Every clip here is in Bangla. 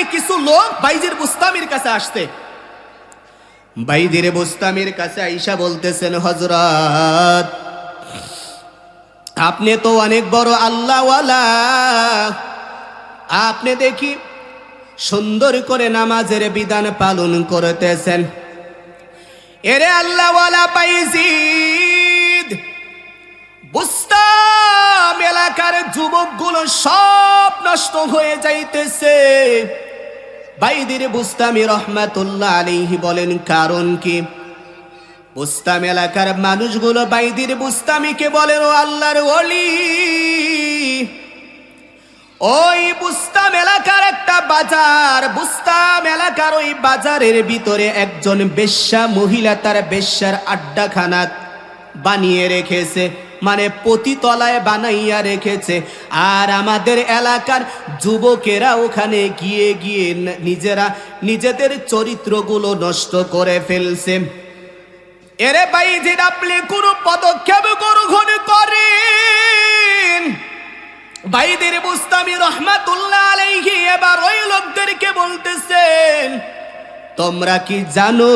থেকে কিছু লোক বাইজির বুস্তামির কাছে আসতে। বাইদির বুস্তামির কাছে আইসা বলতেছেন হজরত আপনি তো অনেক বড় আল্লাহওয়ালা। আপনি দেখি সুন্দর করে নামাজের বিধান পালন করতেছেন। এরে আল্লাহওয়ালা পাইজিদ বুস্তাম এলাকার যুবকগুলো সব নষ্ট হয়ে যাইতেছে। বাইদির বুস্তামি রহমাতুল্লাহ আলাইহি বলেন, কারণ কি? বুস্তাম এলাকার মানুষগুলো বাইদির বুস্তামিকে বলেন ও আল্লাহর ওলি, ওই বুস্তাম এলাকার একটা বাজার, বুস্তাম এলাকার ওই বাজারের ভিতরে একজন বেশ্যা মহিলা, তার বেশ্যার আড্ডাখানা বানিয়ে রেখেছে মানে পতিতলায় বানাইয়া রেখেছে। আর আমাদের এলাকার যুবকেরা ওখানে গিয়ে গিয়ে নিজেরা নিজেদের চরিত্রগুলো নষ্ট করে ফেলছে। এরে বাইজির আপনি কোনো পদক্ষেপ গ্রহণ করেন? বাইদের বুস্তামি রহমাতুল্লাহ আলাইহি এবার ওই লোকদেরকে বলতেছেন, তোমরা কি জানো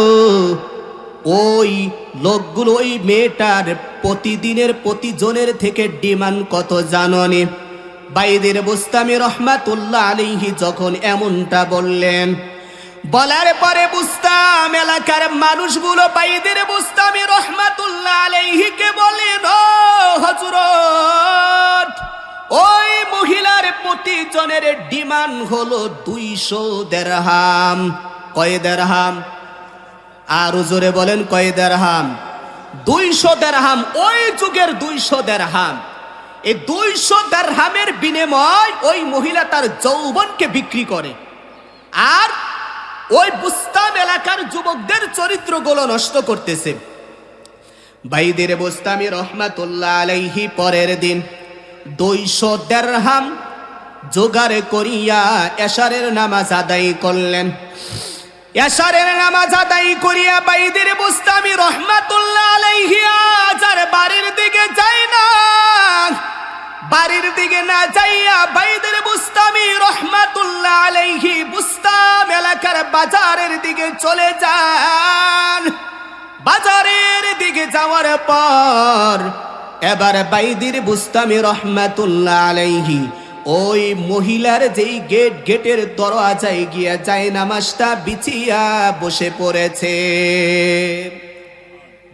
ওই লোকগুলো ওই মেয়েটার প্রতিদিনের প্রতিজনের থেকে ডিমান্ড কত জাননি? বাইদের বুস্তামি রহমাতুল্লাহ আলাইহি যখন এমনটা বললেন, বলার পরে বুস্তাম এলাকার মানুষগুলো বাইদের বুস্তামি রহমাতুল্লাহ আলাইহিকে বলেন হজরত ওই মহিলার প্রতিজনের ডিমান্ড হলো দুইশো দেড়হাম। কয় দেড়হাম? আরও জোরে বলেন, কয় দেড়হাম? দুইশো দেড়হাম, ওই যুগের দুইশো দেড়হাম। এই দুইশো দেড়হামের বিনিময় ওই মহিলা তার যৌবনকে বিক্রি করে। আর ওই বুস্তাম এলাকার যুবকদের চরিত্রগুলো নষ্ট করতেছে। বাইদের বুস্তামি রহমাতুল্লাহ আলাইহি পরের দিন দুইশো দেড়হাম জোগাড় করিয়া এশারের নামাজ আদায় করলেন। এশারের নামাজ আদায় করিয়া বাইদের বুস্তামি রহমাতুল্লাহ আলাইহি আজ আর বাড়ির দিকে যাই না। বাড়ির দিকে না যাইয়া বাইদের বুস্তামি রহমাতুল্লাহ আলাইহি বুস্তাম এলাকার বাজারের দিকে চলে যান। বাজারের দিকে যাওয়ার পর এবার বাইদির বুস্তামি রহমাতুল্লাহ আলাইহি ওই মহিলার যেই গেট, গেটের দরওয়াজায় গিয়া যায়, নামাজটা বিছিয়া বসে পড়েছে।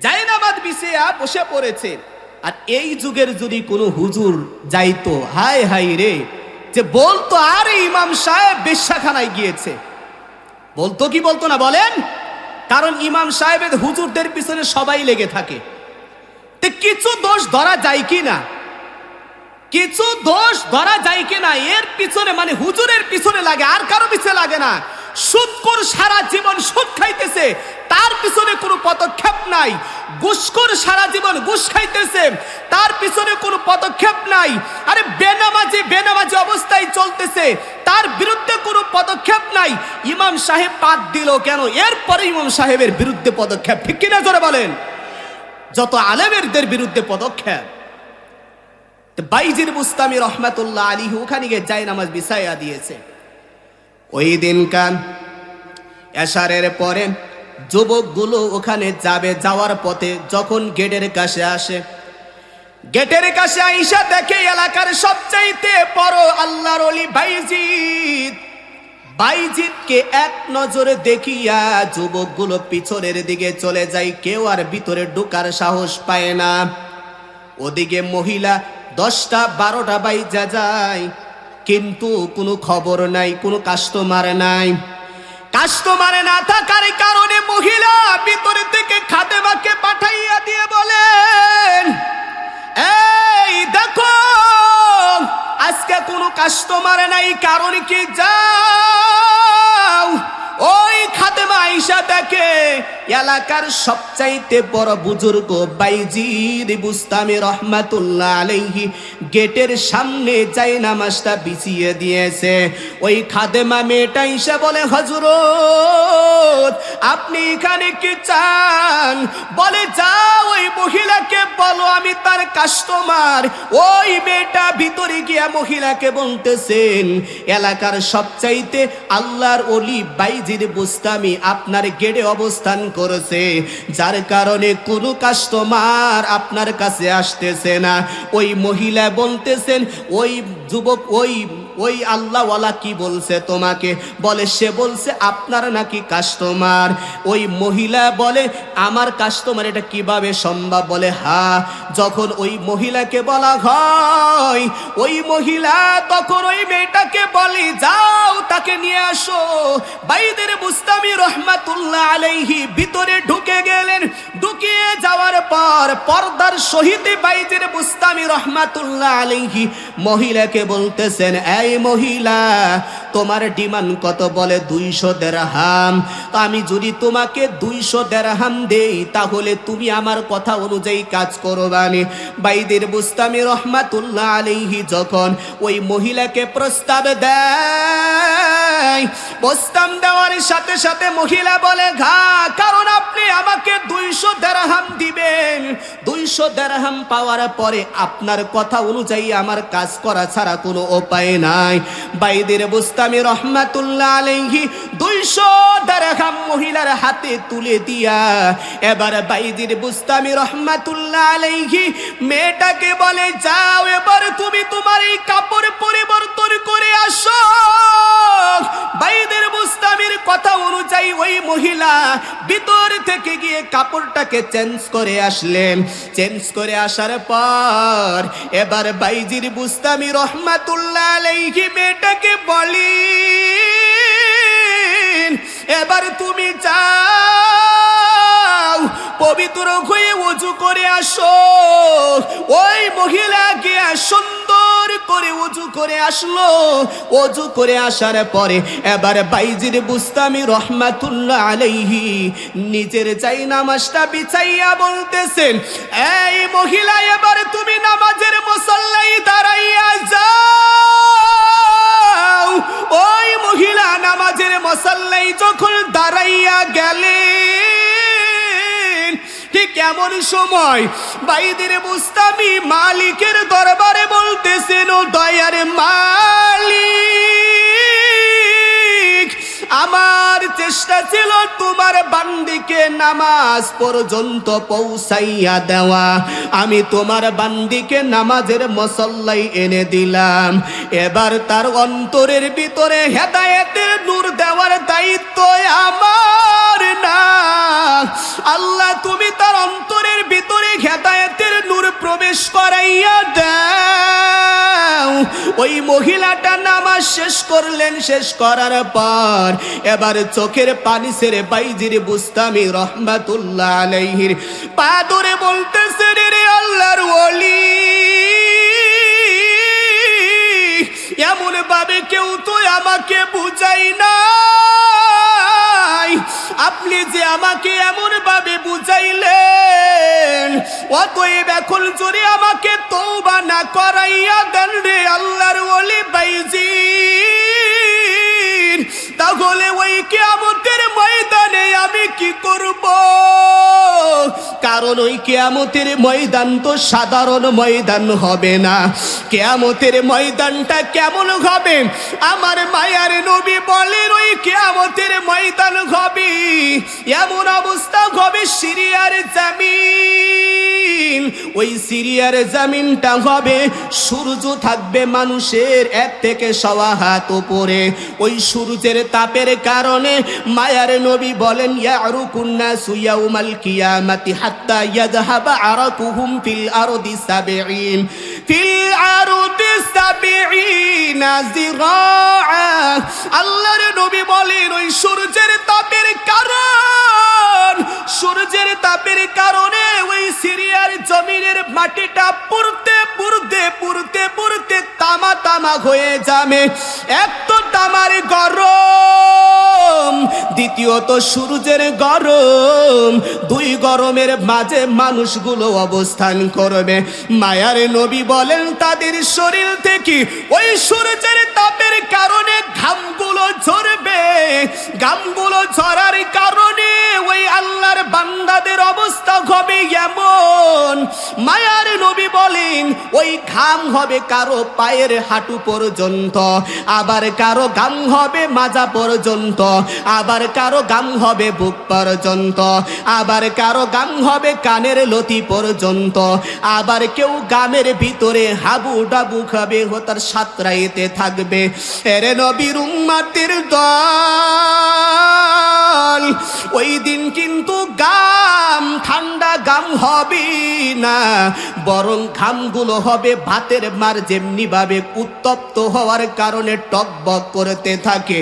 জায়নামাজ বিছিয়া বসে পড়েছে। আর এই যুগের যদি কোনো হুজুর যাইতো হায় হাই রে, যে বলতো, আরে ইমাম সাহেব বেশ্যাখানায় গিয়েছে। বলতো কি বলতো না বলেন? কারণ ইমাম সাহেবের হুজুরদের পিছনে সবাই লেগে থাকে। কিছু দোষ ধরা যায় কি না? কিছু দোষ ধরা যায় কি না? এর পিছনে মানে হুজুরের পিছনে লাগে, আর কারও পিছনে লাগে না। সুদকর সারা জীবন সুদ খাইতেছে, তার পিছনে কোনো পদক্ষেপ নাই। ঘুষখোর সারা জীবন ঘুষ খাইতেছে, তার পিছনে কোনো পদক্ষেপ নাই। আরে বেনামাজি বেনামাজি অবস্থায় চলতেছে, তার বিরুদ্ধে কোনো পদক্ষেপ নাই। ইমাম সাহেব পাত দিল কেন? এরপরে ইমাম সাহেবের বিরুদ্ধে পদক্ষেপ, ঠিক কিনা জোরে বলেন? যত আলেমেরদের বিরুদ্ধে পদক্ষেপ বাইজির মুস্তামি রহমাতুল্লাহ আলী ওখানে গিয়ে যাই নামাজ বিছাইয়া দিয়েছে। ওই দিন কান এশারের পরে যুবকগুলো ওখানে যাবে, যাওয়ার পথে যখন গেটের কাছে আসে, গেটের কাছে আইসা দেখে এলাকার সবচাইতে বড় আল্লাহর অলি বাইজিৎ বাইজিৎকে এক নজরে দেখিয়া যুবকগুলো পিছনের দিকে চলে যায়, কেউ আর ভিতরে ঢোকার সাহস পায় না। ওদিকে মহিলা দশটা, বারোটা বাইজা যায়। কিন্তু কোনো খবর নাই, কোনো কাস্টমার নাই। কাস্টমার না থাকার কারণে মহিলা ভিতরে থেকে খাদেমাকে পাঠাইয়া দিয়ে বলেন, এই দেখো, আজকে কোনো কাস্টমার নাই, কারণ কি যাও? ওই খাদেমা আইসা দেখে, এলাকার সবচাইতে বড় বুজুর্গ বাইজির রহমাতুল্লাহ গেটের সামনে যাই নামাজটা বিছিয়ে দিয়েছে। ওই খাদেমা মেয়েটা বলে আপনি এখানে কি চান? বলে, যাও ওই মহিলাকে বলো, আমি তার কাস্টমার ওই মেয়েটা ভিতরে গিয়া মহিলাকে বলতেছেন, এলাকার সবচাইতে আল্লাহর অলি বাইজির বুস্তামি আপনার গেটে অবস্থান করেছে, যার কারণে কোনো কাস্টমার আপনার কাছে আসতেছে না। ওই মহিলা বলতেছেন, ওই যুবক, ওই ওই আল্লাহওয়ালা কি বলছে তোমাকে? বলে, সে বলছে, আপনার নাকি কাস্টমার ওই মহিলা বলে, আমার কাস্টমার এটা কীভাবে সম্ভব? বলে, হা, যখন ওই মহিলাকে বলা হয়, ওই মহিলা তখন ওই মেয়েটাকে বলে, যাও, তাকে নিয়ে আসো। বাইদের বুস্তামি রহমাতুল্লাহ আলাইহি ভিতরে ঢুকে গেলেন। ঢুকিয়ে যাওয়ার পর পর্দার সহিত বাইদের মুস্তামি রহমাতুল্লাহ আলাইহি মহিলাকে বলতেছেন, এই মহিলা তোমার ডিমান্ড কত বলে দুইশো দেড়হাম? তো আমি যদি তোমাকে দুইশো দেড়হাম দেই, তাহলে তুমি আমার কথা অনুযায়ী কাজ করো বানি বাইদের বুস্তামি রহমাতুল্লাহ আলাইহি যখন ওই মহিলাকে প্রস্তাব দেয়, প্রস্তাব দেওয়ার সাথে সাথে মহিলা বলে, ঘা, কারণ আপনি আমাকে দুইশো দেড়হাম দিবেন। দুইশো দেড়হাম পাওয়ার পরে আপনার কথা অনুযায়ী আমার কাজ করা ছাড়া কোনো উপায় নাই। বাইদের বুস্তামি রহমাতুল্লাহ দুইশো দেড়হাম মহিলার হাতে তুলে দিয়া, এবার বাইদির বুস্তামি রহমাতুল্লাহ আলাইহি মেয়েটাকে বলে, যাও এবার তুমি তোমার এই কাপড় পরিবর্তন ভিতর গিয়ে কাপড়টাকে চেঞ্জ করে আসলেন। চেঞ্জ করে আসার পর এবার বাইজির বুস্তামি রহমাতুল্লাহ আলাইহি মেয়েটাকে বলি এবার তুমি যাও পবিত্র হয়ে উজু করে আসো। ওই মহিলা গিয়া সুন্দর করে উজু করে আসলো। অজু করে আসার পরে এবার বাইজির বুস্তামি রহমাতুল্লাহ আলাইহি নিজের চাই নামাজটা বিছাইয়া বলতেছেন, এই মহিলা, এবার তুমি নামাজের মুসল্লাই দাঁড়াইয়া যাও। ওই মহিলা নামাজের মশাল্লাই যখন দাঁড়াইয়া গেলেন ঠিক এমন সময়? বাইদের বুস্তামি মালিকের দরবারে বলতেছেন দয়ার মালিক, আমার চেষ্টা ছিল তোমার বান্দিকে নামাজ পর্যন্ত পৌঁছাইয়া দেওয়া। আমি তোমার বান্দিকে নামাজের মসল্লাই এনে দিলাম। এবার তার অন্তরের ভিতরে হেদায়েতের নূর দেওয়ার দায়িত্ব আমার না। আল্লাহ, তুমি তার অন্তরের ভিতরে হেদায়েতের নূর প্রবেশ করাইয়া দাও। ওই মহিলাটা নামাজ শেষ করলেন, শেষ করার পর এবার চোখের পানি সেরে বাইজির বুস্তামি রহমাতুল্লাহ আলাইহির। পা ধরে বলতেছে রে আল্লাহর ওলি এমন ভাবে কেউ তো আমাকে বুঝাই নাই। আপনি যে আমাকে এমন ভাবে বুঝাইলেন, অতএব এখন যদি আমাকে তৌবা না করাইয়া দেন রে আল্লাহর ওলি বাইজি। তাহলে ওই কেয়ামতের ময়দানে আমি কি করব? কারণ ওই কেয়ামতের ময়দান তো সাধারণ ময়দান হবে না। কেয়ামতের ময়দানটা কেমন হবে? আমার মায়ার নবী বলেন, ওই কেয়ামতের ময়দান হবে। এমন অবস্থা হবে সিরিয়ার জামিন। ওই সিরিয়ার জামিনটা হবে, সূর্য থাকবে মানুষের এক থেকে সওয়া হাত উপরে। ওই সূর্যের তাপের কারণে মায়ার নবী বলেন ইয়ারুকুন্না সুয়াউমাল কিয়ামাতি হাত্তা আরাকুহুম ফিল আরদি ফিল আরদি আল্লাহর নবী বলেন, ওই সূর্যের তাপের কারণ সূর্যের তাপের কারণে ওই সিরিয়ার জমিনের মাটিটা পুরতে পুরতে পুরতে পুরতে তামা তামা হয়ে যাবে। এক তো তামার গরম, দ্বিতীয়ত সূর্যের গরম। দুই গরমের মাঝে মানুষগুলো অবস্থান করবে। মায়ার নবী বলেন, তাদের শরীর থেকে ওই সূর্যের তাপের কারণে ঘামগুলো ঝরবে। ঘামগুলো ঝরার কারণে ওই আল্লাহর বান্দাদের অবস্থা হবে এমন। মায়ার নবী বলেন, ওই ঘাম হবে কারও পায়ের হাঁটু পর্যন্ত, আবার কারও গাম হবে মাজা পর্যন্ত, আবার কারও গাম হবে বুক পর্যন্ত, আবার কারও গাম হবে কানের লতি পর্যন্ত, আবার কেউ গামের ভিতরে হাবু ডাবু খাবে, ও তার সাতরাইতে থাকবে। এরে নবীর উম্মাতের দল, ওই দিন কিন্তু গাম, ঠান্ডা গাম হবে না। বরং ঘামগুলো হবে ভাতের মার যেমনি ভাবে উত্তপ্ত হওয়ার কারণে টকবক করতে থাকে।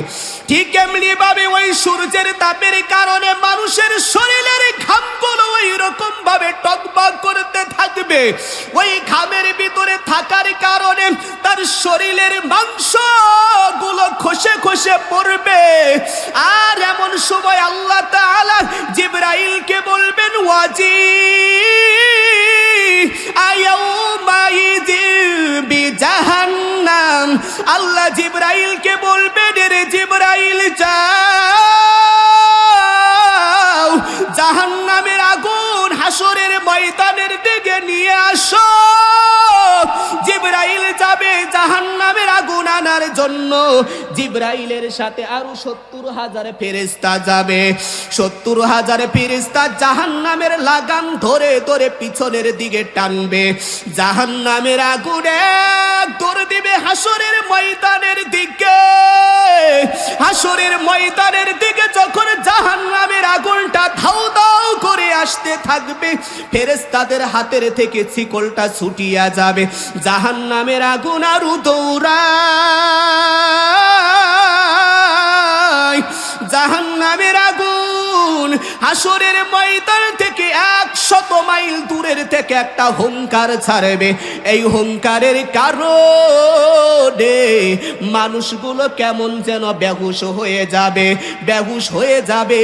ঠিক এমনি ভাবে ওই সূর্যের তাপের কারণে মানুষের শরীরের ঘামগুলো ওই রকম ভাবে টকবক করতে থাকবে। ওই ঘামের ভিতরে থাকার কারণে তার শরীরের মাংসগুলো খসে খসে পড়বে। আর এমন সময় আল্লাহ তাআলা জিব্রাইলকে বলবেন ওয়াজি জাহান্নাম আল্লাহ জিব্রাইলকে বলবেন রে জিব্রাইল যাও জাহান্নামের আগুন হাসরের ময়দানের দিকে নিয়ে আসো। জিব্রাইল যাবে জাহান্নামের আগুন আনার জন্য। জিব্রাইলের সাথে আরও সত্তর হাজার ফেরেস্তা যাবে। সত্তর হাজার ফেরেস্তা জাহান্নামের লাগাম ধরে ধরে পিছনের দিকে টানবে। জাহান্নামের আগুনে দৌড় দিবে হাসরের ময়দানের দিকে। হাসরের ময়দানের দিকে যখন জাহান্নামের আগুনটা ধাউ ধাউ করে আসতে থাকবে। ফেরেস্তাদের হাতের থেকে শিকলটা ছুটিয়া যাবে। জাহান নামের আগুন আরু দৌড়া জাহান নামের আগুন হাসরের ময়দান থেকে একশত মাইল দূরের থেকে একটা হুঙ্কার ছাড়বে। এই হুঙ্কারের কারণে মানুষগুলো কেমন যেন বেহুশ হয়ে যাবে। বেহুশ হয়ে যাবে,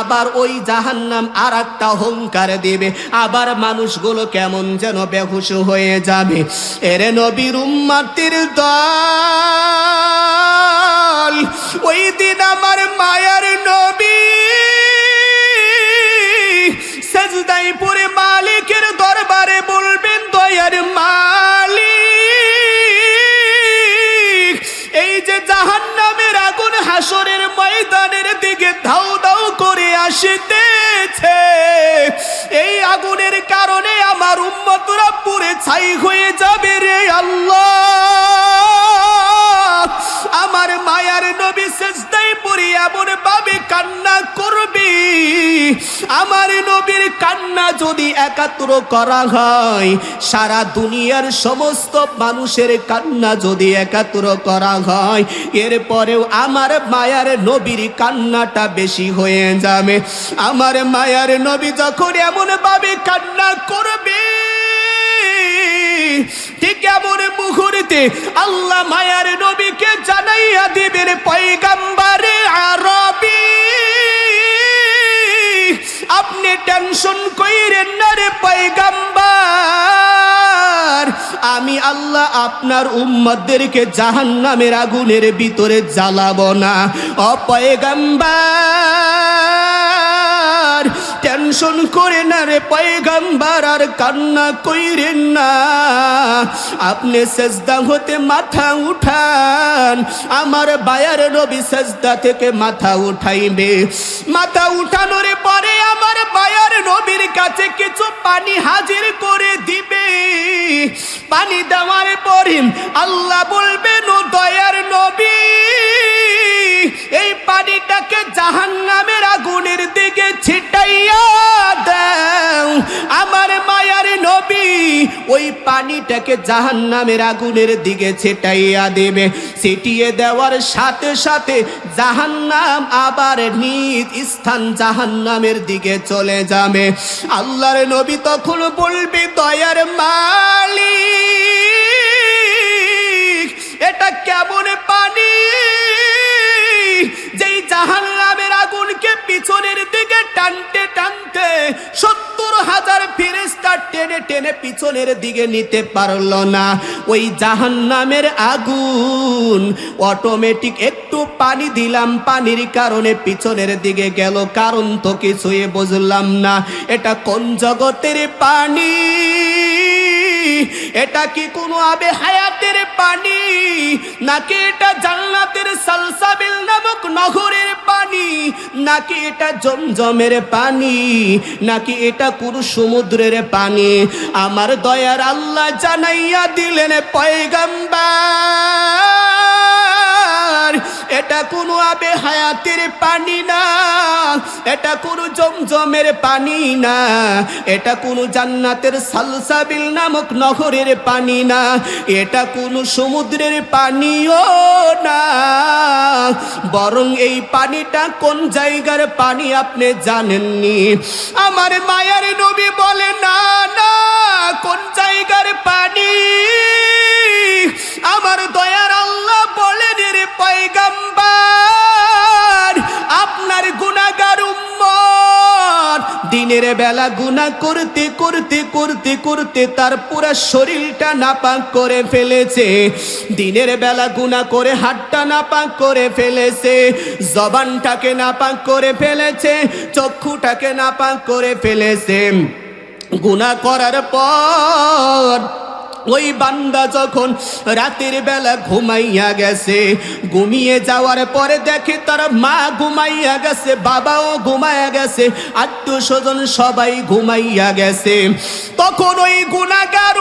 আবার ওই জাহান্নাম আর একটা হুঙ্কার দেবে। আবার মানুষগুলো কেমন যেন বেহুশ হয়ে যাবে। এরে নবীর উম্মাতির দল, ওই দিন আমার মায়ার নবী সেজদাই পরে মালিকের দরবারে বলবেন দয়ার মালিক। যে জাহান্নামের আগুন হাসরের ময়দানের দিকে ধাউ ধাউ করে আসিতেছে, এই আগুনের কারণে আমার উম্মতরা পুরে ছাই হয়ে যাবে রে আল্লাহ। আমার মায়ার নবী সেজদাই পড়ি এমন ভাবে কান্না করবি। আমার নবীর কান্না যদি একাত্র করা হয়, সারা দুনিয়ার সমস্ত মানুষের কান্না যদি একাত্র করা হয় এরপরেও আমার মায়ার নবীর কান্নাটা বেশি হয়ে যাবে। আমার মায়ার নবী যখন এমন ভাবে কান্না করবে, ঠিক এমন মুহূর্তে আল্লাহ মায়ার নবীকে জানাইয়া দিবেন, পয়গাম্বারে আরবি, আপনি টেনশন কইরেন না রে পয়গাম্বার। আমি আল্লাহ আপনার উম্মতদেরকে জাহান্নামের আগুনের ভিতরে জ্বালাবো না। অপয়গাম্বার টেনশন করে না রে পয়গাম্বার, আর কান্না কইরেন না। আপনি সেজদা হতে মাথা উঠান, আমার বায়ার নবী সেজদা থেকে মাথা উঠাইবে। মাথা উঠানোর পরে আমার বায়ার নবীর কাছে কিছু পানি হাজির করে দিবে। পানি দেওয়ার পরে আল্লাহ বলবেন, ও দয়ার নবী এই পানিটাকে জাহান্নামের আগুনের দিকে ছিটাইয়া দাও। আমার মায়ার নবী ওই পানিটাকে জাহান্নামের আগুনের দিকে ছিটাইয়া দেবে। ছিটিয়ে দেওয়ার সাথে সাথে জাহান্নাম আবার নিজ স্থান জাহান্নামের দিকে চলে যাবে। আল্লাহর নবী তখন বলবে, দয়ার মালিক, এটা কেমন পানি? জাহান্নামের আগুন পিছনের দিকে টানতে টানতে সত্তর হাজার ফেরেস্তা টেনে টেনে পিছনের দিকে নিতে পারল না। ওই জাহান নামের আগুন অটোমেটিক একটু পানি দিলাম, পানির কারণে পিছনের দিকে গেল, কারণ তো কিছুই বুঝলাম না। এটা কোন জগতের পানি? এটা কি কোনো আবে হায়াতের পানি? নাকি এটা জান্নাতের সালসাবিল নামক নগরের পানি? নাকি এটা জমজমের পানি? নাকি এটা কোন সমুদ্রের পানি? আমার দয়ার আল্লাহ জানাইয়া দিলেন, পয়গাম্বার। এটা কোনো আবে হায়াতের পানি না। এটা কোনো জমজমের পানি না। এটা কোনো জান্নাতের সালসাবিল নামক নহরের পানি না। এটা কোনো সমুদ্রের পানিও না। বরং এই পানিটা কোন জায়গার পানি আপনি জানেননি? আমার মায়ার নবী বলে, না না, কোন জায়গার পানি? আমার দয়ার আল্লাহ বলেন রে পয়গাম্বার আপনার গুনাহগার উম্মত। দিনের বেলা গুনাহ করতে করতে করতে করতে তার পুরা শরীরটা নাপাক করে ফেলেছে। দিনের বেলা গুনাহ করে হাতটা নাপাক করে ফেলেছে। জবানটাকে নাপাক করে ফেলেছে। চক্ষুটাকে নাপাক করে ফেলেছে। গুনাহ করার পর ওই বান্দা যখন রাতের বেলা ঘুমাইয়া গেছে, ঘুমিয়ে যাওয়ার পরে দেখে তার মা ঘুমাইয়া গেছে, বাবাও ঘুমাইয়া গেছে আত্মীয় স্বজন সবাই ঘুমাইয়া গেছে। তখন ওই গুণাগার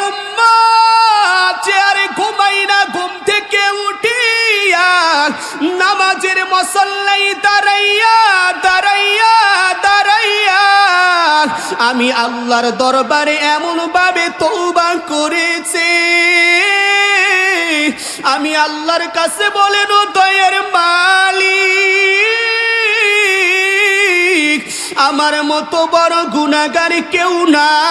চেয়ারে ঘুমাই না, ঘুম থেকে উঠিয়া নামাজের মশল্লাই দাঁড়াইয়া দাঁড়াইয়া দাঁড়াইয়া আমি আল্লাহর দরবারে এমন ভাবে তৌবা করেছে। আমি আল্লাহর কাছে বলেন ও দয়ের মালিক। আমার মতো বড় গুণাগার কেউ নাই।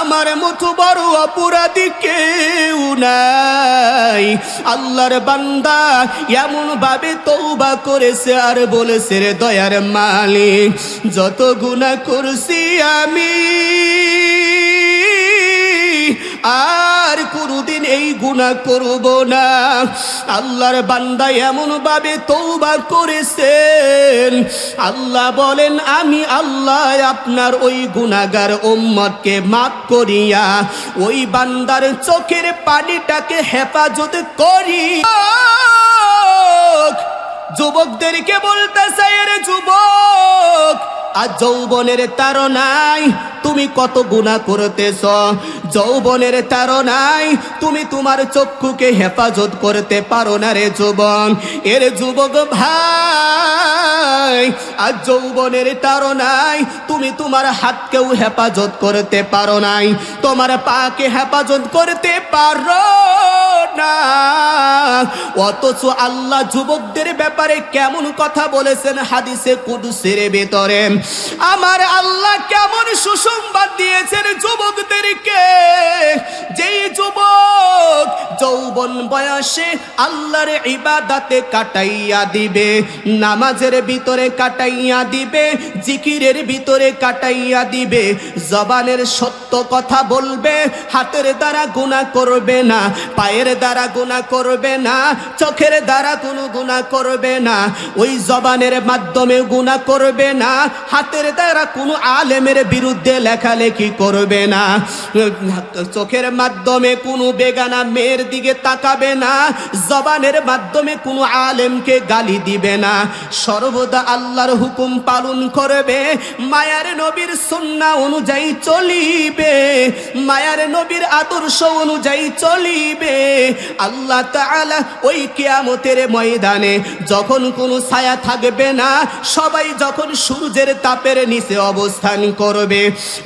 আমার মতো বড় অপরাধী কেউ নাই। আল্লাহর বান্দা এমন ভাবে তৌবা করেছে আর বলেছে, রে দয়ার মালিক, যত গুণা করছি আমি আর কোনদিন এই গুণা করব না। আল্লাহর বান্দা এমন ভাবে তৌবা করেছেন। আল্লাহ বলেন, আমি আল্লাহ আপনার ওই গুণাগার উম্মতকে মাফ করিয়া ওই বান্দার চোখের পানিটাকে হেফাজত করি। যুবকদেরকে বলতে চাই যুবক আর যৌবনের তারনাই তুমি কত গুণা করতেছ। যৌবনের তারনাই তুমি তোমার চক্ষুকে হেফাজত করতে পারো না রে যুবক। এর যুবক ভাই, আর যৌবনের তারনাই তুমি তোমার হাতকেও হেফাজত করতে পারো নাই। তোমার পাকে হেফাজত করতে পারো। অথচ আল্লাহ যুবকদের ব্যাপারে কেমন কথা বলেছেন হাদিসে কুদুসের ভেতরে। আমার আল্লাহ কেমন সুসংবাদ দিয়েছেন যুবকদেরকে। যেই যুবক যৌবন বয়সে আল্লাহর ইবাদাতে কাটাইয়া দিবে, নামাজের ভিতরে কাটাইয়া দিবে, জিকিরের ভিতরে কাটাইয়া দিবে, জবানের সত্য কথা বলবে, হাতের দ্বারা গুণা করবে না, পায়ের দ্বারা গুণা করবে না, চোখের দ্বারা কোনো গুণা করবে না, ওই জবানের মাধ্যমে গুণা করবে না, হাতের দ্বারা কোনো আলেমের বিরুদ্ধে লেখালেখি করবে না, চোখের মাধ্যমে কোনো বেগানা মেয়ের দিকে তাকাবে না, জবানের মাধ্যমে কোনো আলেমকে গালি দিবে না, সর্বদা আল্লাহর হুকুম পালন করবে, মায়ার নবীর সুন্না অনুযায়ী চলিবে, মায়ার নবীর আদর্শ অনুযায়ী চলিবে আল্লাহ তাআলা ওই কিয়ামতের ময়দানে যখন কোনো ছায়া থাকবে না, সবাই যখন সূর্যের তাপের নিচে অবস্থান করবে,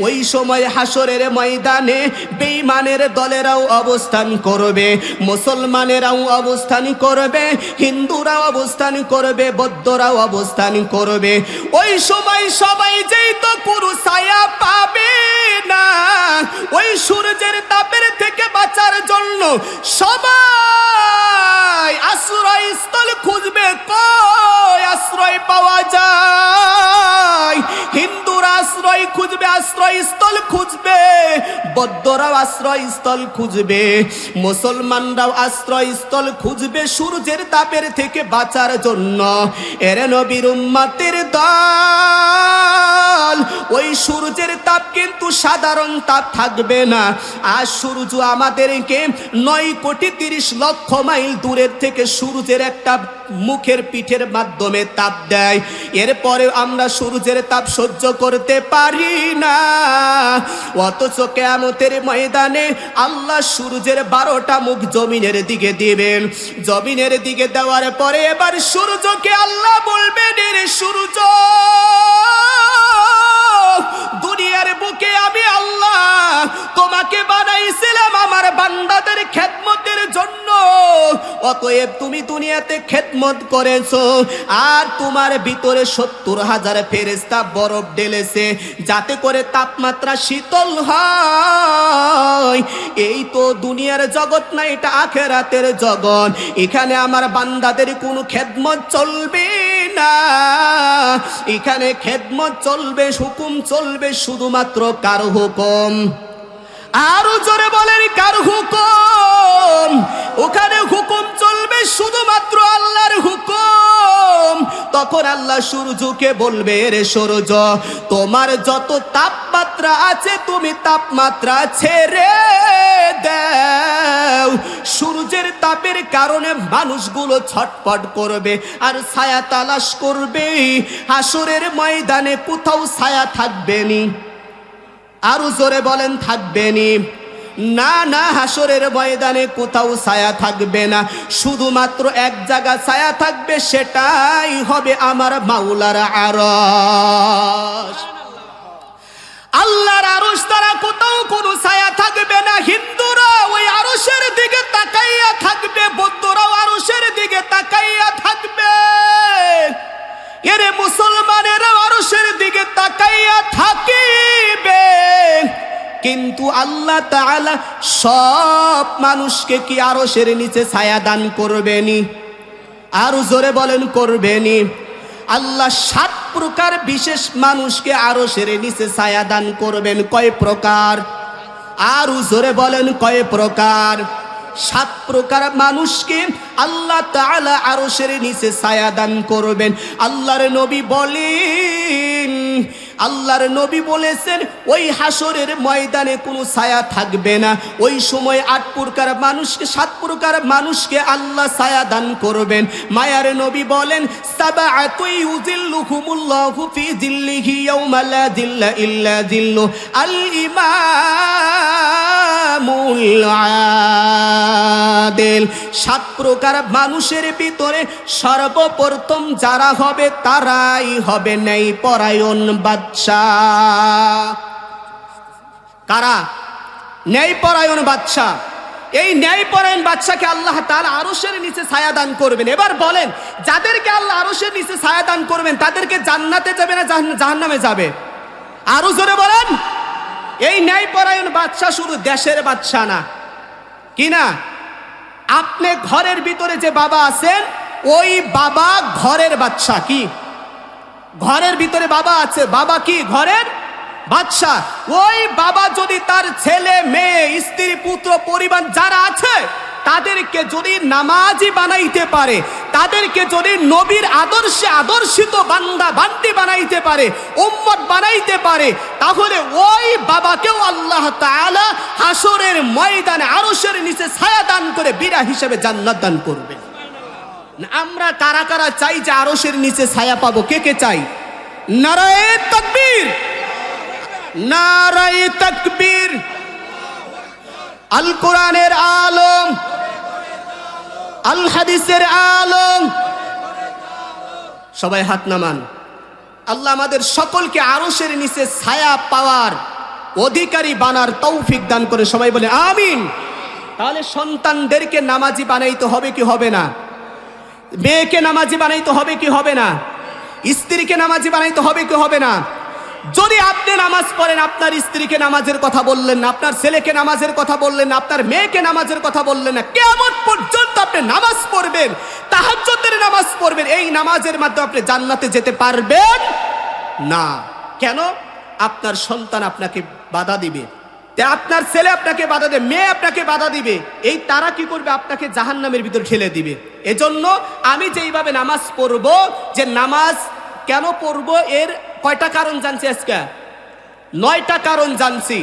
ওই সময় হাসরের ময়দানে বেঈমানের দলেরাও অবস্থান করবে, মুসলমানেরাও অবস্থান করবে, হিন্দুরাও অবস্থান করবে, বৌদ্ধরাও অবস্থান করবে। ওই সময় সবাই যেই তো পুরো ছায়া পাবে না জন্য সবাই আশ্রয় স্থল খুঁজবে কয় আশ্রয় পাওয়া যায়? খুঁজবে আশ্রয় স্থল খুঁজবে বৌদ্ধরাও আশ্রয় স্থল খুঁজবে, মুসলমানরাও আশ্রয় স্থল খুঁজবে সূর্যের তাপের থেকে বাঁচার জন্য। এর নবীর উম্মাতের দল, ওই সূর্যের তাপ কিন্তু সাধারণ তাপ থাকবে না। আর সূর্য আমাদেরকে নয় কোটি তিরিশ লক্ষ মাইল দূরের থেকে সূর্যের একটা মুখের পিঠের মাধ্যমে তাপ দেয়। এরপরে আমরা সূর্যের তাপ সহ্য করতে পারি না। অথচ কেয়ামতের ময়দানে আল্লাহ সূর্যের বারোটা মুখ জমিনের দিকে দিবেন। জমিনের দিকে দেওয়ার পরে এবার সূর্যকে আল্লাহ বলবেন রে সূর্য! দুনিয়ার বুকে আমি আল্লাহ। তোমাকে বানাইছিলাম আমার বান্দাদের খেদমতের জন্য। অতএব তুমি দুনিয়াতে খেদমত করেছ, আর তোমার ভিতরে সত্তর হাজার ফেরেস্তা বরফ ঢেলেছে, যাতে করে তাপমাত্রা শীতল হয়। এই তো দুনিয়ার জগৎ না, এটা আখেরাতের জগৎ। এখানে আমার বান্দাদের কোনো খেদমত চলবে না। এখানে খেদমত চলবে, হুকুম চলবে শুধুমাত্র কার হুকুম। আরও জোরে বলেন, কার হুকুম। ওখানে হুকুম চলবে শুধুমাত্র তখন আল্লাহ সূর্যকে বলবে রে সূর্য, তোমার যত তাপমাত্রা আছে, তুমি তাপমাত্রা ছেড়ে দাও। সূর্যের তাপের কারণে মানুষগুলো ছটপট করবে আর ছায়া তালাশ করবে। হাসরের ময়দানে কোথাও ছায়া থাকবে নি। আরও জোরে বলেন থাকবেনি না না, হাসরের ময়দানে কোথাও ছায়া থাকবে না। শুধুমাত্র এক জায়গা ছায়া থাকবে, সেটাই হবে আমার মাওলার আরশ। আল্লাহর আরশ তারা কোথাও কোনো ছায়া থাকবে না। হিন্দুরা ওই আরশের দিকে তাকাইয়া থাকবে, বৌদ্ধরাও আরশের দিকে তাকাইয়া থাকবে। এরে মুসলমানেরা আরশের দিকে তাকাইয়া থাকিবে কিন্তু আল্লাহ তাআলা সব মানুষকে কি আরশের নিচে ছায়া দান করবেনি আরও জোরে বলেন করবেনি আল্লাহ সাত প্রকার বিশেষ মানুষকে আরও সেরে নিচে ছায়া দান করবেন। কয় প্রকার? আরও জোরে বলেন, কয় প্রকার? সাত প্রকার মানুষকে আল্লাহ তাআলা আরও সেরে নিচে ছায়া দান করবেন। আল্লাহর নবী বলেন আল্লাহর নবী বলেছেন, ওই হাসরের ময়দানে কোনো ছায়া থাকবে না। ওই সময় আট প্রকার মানুষকে, সাত প্রকার মানুষকে আল্লাহ ছায়া দান করবেন। মায়ার নবী বলেন জিল্লা ইল্লা জিল্লু আল আদিল। সাত প্রকার মানুষের ভিতরে সর্বপ্রথম যারা হবে, তারাই হবে নেই পরায়ণ বাদশাহ। কারা? ন্যায়পরায়ণ বাদশা এই ন্যায়পরায়ণ বাদশাকে আল্লাহ তার আরশের নিচে ছায়া দান করবেন। এবার বলেন, যাদেরকে আল্লাহ আরশের নিচে ছায়া দান করবেন, তাদেরকে জান্নাতে যাবে না জাহান্নামে যাবে? আরও জোরে বলেন। এই ন্যায় পরায়ণ বাচ্চা শুধু দেশের বাচ্চা না। কি না? আপনি ঘরের ভিতরে যে বাবা আছেন, ওই বাবা ঘরের বাচ্চা কি? ঘরের ভিতরে বাবা আছে, বাবা কি ঘরের? বাদশা ওই বাবা যদি তার ছেলে, মেয়ে, স্ত্রী, পুত্র, পরিবার যারা আছে, তাদেরকে যদি নামাজি বানাইতে পারে, তাদেরকে যদি নবীর আদর্শে আদর্শিত বান্দা, বান্দি বানাইতে পারে, উম্মত বানাইতে পারে, তাহলে ওই বাবাকেও আল্লাহ তাআলা হাসরের ময়দানে, আরশের নিচে ছায়া দান করে বিরা হিসেবে জান্নাত দান করবে। আমরা কারা কারা চাই যে আরশের নিচে ছায়া পাবো? কে কে চাই? নারায়ে তকবীর! নারায়ে তকবীর। আল কোরআনের আলম। আল হাদিসের আলম। সবাই হাত নামান। আল্লাহ আমাদের সকলকে আরশের নিচে ছায়া পাওয়ার অধিকারী বানার তৌফিক দান করে সবাই বলে, আমিন। তাহলে সন্তানদেরকে নামাজি বানাইতে হবে কি হবে না? মেয়েকে নামাজি বানাইতে হবে কি হবে না? স্ত্রীকে নামাজি বানাইতে হবে কি হবে না? যদি আপনি নামাজ পড়েন, আপনার স্ত্রীকে নামাজের কথা বললেন না, আপনার ছেলেকে নামাজের কথা বললেন না, আপনার মেয়েকে নামাজের কথা বললেন না কেমন পর্যন্ত আপনি নামাজ পড়বেন, তাহাজ্জুদের নামাজ পড়বেন, এই নামাজের মাধ্যমে আপনি জান্নাতে যেতে পারবেন না। কেন? আপনার সন্তান আপনাকে বাধা দিবে। আপনার ছেলে আপনাকে বাধা দেবে, মেয়ে আপনাকে বাধা দিবে। এই তারা কি করবে? আপনাকে জাহান্নামের ভিতর ঠেলে দিবে। এজন্য আমি যেইভাবে নামাজ পড়ব, যে নামাজ কেন পড়ব? এর কয়টা কারণ জানছি আজকে? নয়টা কারণ জানছি।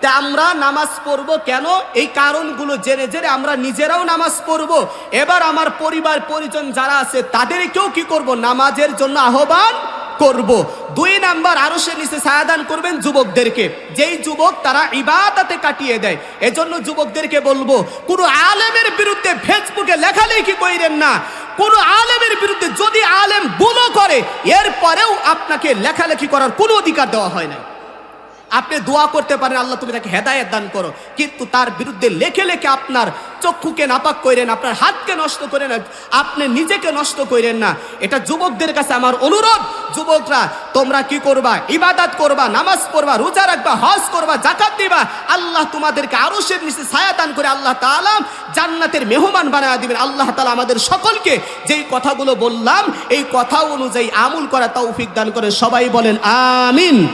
তা আমরা নামাজ পড়ব কেন? এই কারণগুলো জেনে জেনে আমরা নিজেরাও নামাজ পড়ব। এবার আমার পরিবার, পরিজন যারা আছে, তাদেরকেও কি করব? নামাজের জন্য আহ্বান করব। দুই নাম্বার আরও সে নিচে ছায়াদান করবেন যুবকদেরকে। যেই যুবক তারা ইবাদতে কাটিয়ে দেয়। এজন্য যুবকদেরকে বলব, কোনো আলেমের বিরুদ্ধে ফেসবুকে লেখালেখি কইরেন না। কোন আলেমের বিরুদ্ধে যদি আলেম বুনো করে, এরপরেও আপনাকে লেখালেখি করার কোনো অধিকার দেওয়া হয় না আপনি দোয়া করতে পারেন, আল্লাহ তুমি তাকে হেদায়েত দান করো। কিন্তু তার বিরুদ্ধে লেখে লেখে আপনার চক্ষুকে নাপাক করেন, আপনার হাতকে নষ্ট করেন আপনি নিজেকে নষ্ট করেন না। এটা যুবকদের কাছে আমার অনুরোধ। যুবকরা, তোমরা কি করবা? ইবাদত করবা, নামাজ পড়বা, রোজা রাখবা, হজ করবা জাকাত দিবা। আল্লাহ তোমাদেরকে আরও সে নিচে ছায়া দান করে আল্লাহ তাআলা জান্নাতের মেহমান বানায় দিবেন। আল্লাহ তাআলা আমাদের সকলকে যেই কথাগুলো বললাম, এই কথা অনুযায়ী আমল করা তৌফিক দান করে সবাই বলেন, আমিন।